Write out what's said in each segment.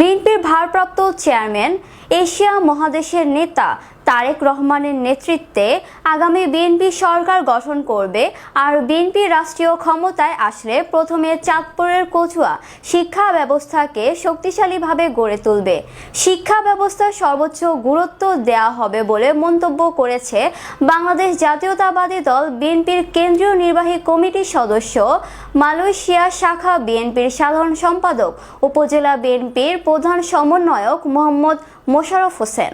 বিএনপির ভারপ্রাপ্ত chairman Asia মহাদেশের নেতা তারেক রহমানের নেতৃত্বে আগামী বিএনপি সরকার গঠন করবে আর বিএনপি রাষ্ট্রীয় ক্ষমতায় আসলে প্রথমে চাঁদপুরের কচুয়া শিক্ষা ব্যবস্থাকে শক্তিশালীভাবে গড়ে তুলবে। শিক্ষা ব্যবস্থার সর্বোচ্চ গুরুত্ব দেওয়া হবে বলে মন্তব্য করেছে বাংলাদেশ জাতীয়তাবাদী দল বিএনপির কেন্দ্রীয় নির্বাহী কমিটির সদস্য মালয়েশিয়া শাখা বিএনপির সাধারণ সম্পাদক, উপজেলা বিএনপির প্রধান সমন্বয়ক মোহাম্মদ মোশারফ হোসেন।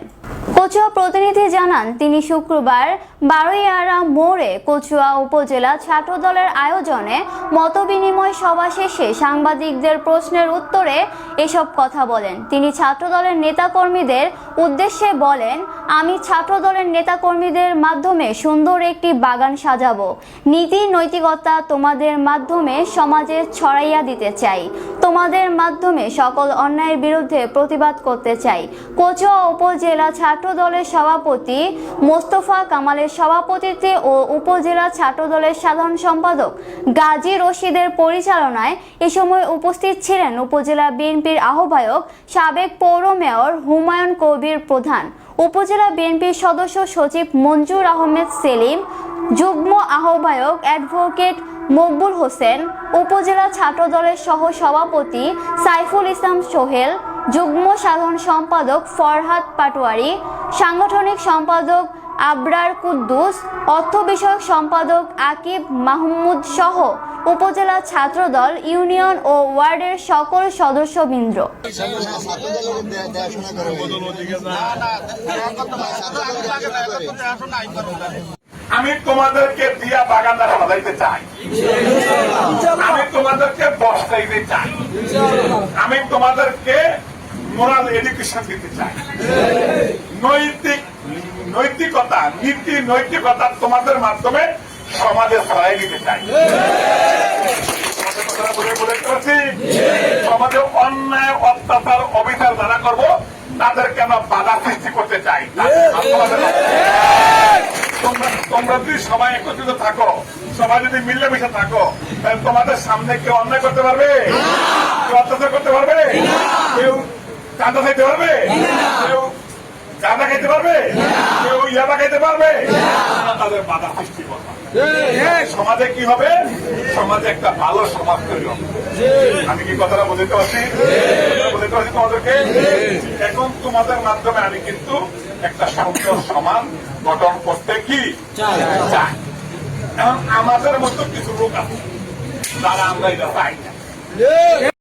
কচুয়া প্রতিনিধি জানান, তিনি শুক্রবার বারোইয়ারা মোড়ে কচুয়া উপজেলা ছাত্র দলের আয়োজনে মতবিনিময় সভা শেষে সাংবাদিকদের প্রশ্নের উত্তরে এসব কথা বলেন। তিনি ছাত্র দলের নেতাকর্মীদের উদ্দেশ্যে বলেন, আমি ছাত্র দলের নেতাকর্মীদের মাধ্যমে সুন্দর একটি বাগান সাজাবো। নীতি, নৈতিকতা তোমাদের মাধ্যমে সমাজে ছড়াইয়া দিতে চাই। তোমাদের মাধ্যমে সকল অন্যায়ের বিরুদ্ধে প্রতিবাদ করতে চাই। কচুয়া উপজেলা ছাত্র দলের সভাপতি মোস্তফা কামালের সভাপতিত্বে ও উপজেলা ছাত্র দলের সাধারণ সম্পাদক গাজী রশিদের পরিচালনায় এ সময় উপস্থিত ছিলেন উপজেলা বিএনপির আহ্বায়ক সাবেক পৌর মেয়র হুমায়ুন কবির। প্রধান। উপজেলা বিএনপির সদস্য সচিব মঞ্জুর আহমেদ সেলিম, যুগ্ম আহ্বায়ক অ্যাডভোকেট মকবুল হোসেন, উপজেলা ছাত্র দলের সহ সভাপতি সাইফুল ইসলাম সোহেল, যুগ্ম সাধারণ সম্পাদক ফরহাদ পাটোয়ারি, সাংগঠনিক সম্পাদক আবরার কুদ্দুস, অর্থ বিষয়ক সম্পাদক আকিব মাহমুদ সহ উপজেলা ছাত্রদল, ইউনিয়ন ও ওয়ার্ডের সকল সদস্যবৃন্দ। আমি তোমাদেরকে দিয়া বাগানটা সাজাইতে চাই। আমি তোমাদেরকে বসাইতে চাই। আমি তোমাদেরকে মোরাল এডুকেশন দিতে চাই। নীতি নৈতিকতা তোমাদের মাধ্যমে সমাজে ছড়াই দিতে চাই। সমাজে অন্যায়, অত্যাচার, অবিচার যারা করব, তাদের কেন বাধা সৃষ্টি করতে চাই? তোমরা যদি সবাই একত্রিত থাকো, সবাই যদি মিলেমিশে থাকো, তাহলে তোমাদের সামনে কেউ অন্যায় করতে পারবে? কেউ অত্যাচার করতে পারবে? কেউ চাঁদা খাইতে পারবে? কেউ খাইতে পারবে? ইয়াবা খাইতে পারবে? তাদের বাধা সৃষ্টি করবে। সমাজে কি হবে? সমাজে একটা ভালো সমাজ তৈরি হবে। আমি কি কথাটা বুঝতে পারছি? বুঝতে পারছি তোমাদেরকে? এখন তোমাদের মাধ্যমে আমি কিন্তু একটা সুন্দর সমাজ গঠন করতে কি? চাই। আমাদের মতো কিছু লোক আছে, যারা আমরা এটা চাই না।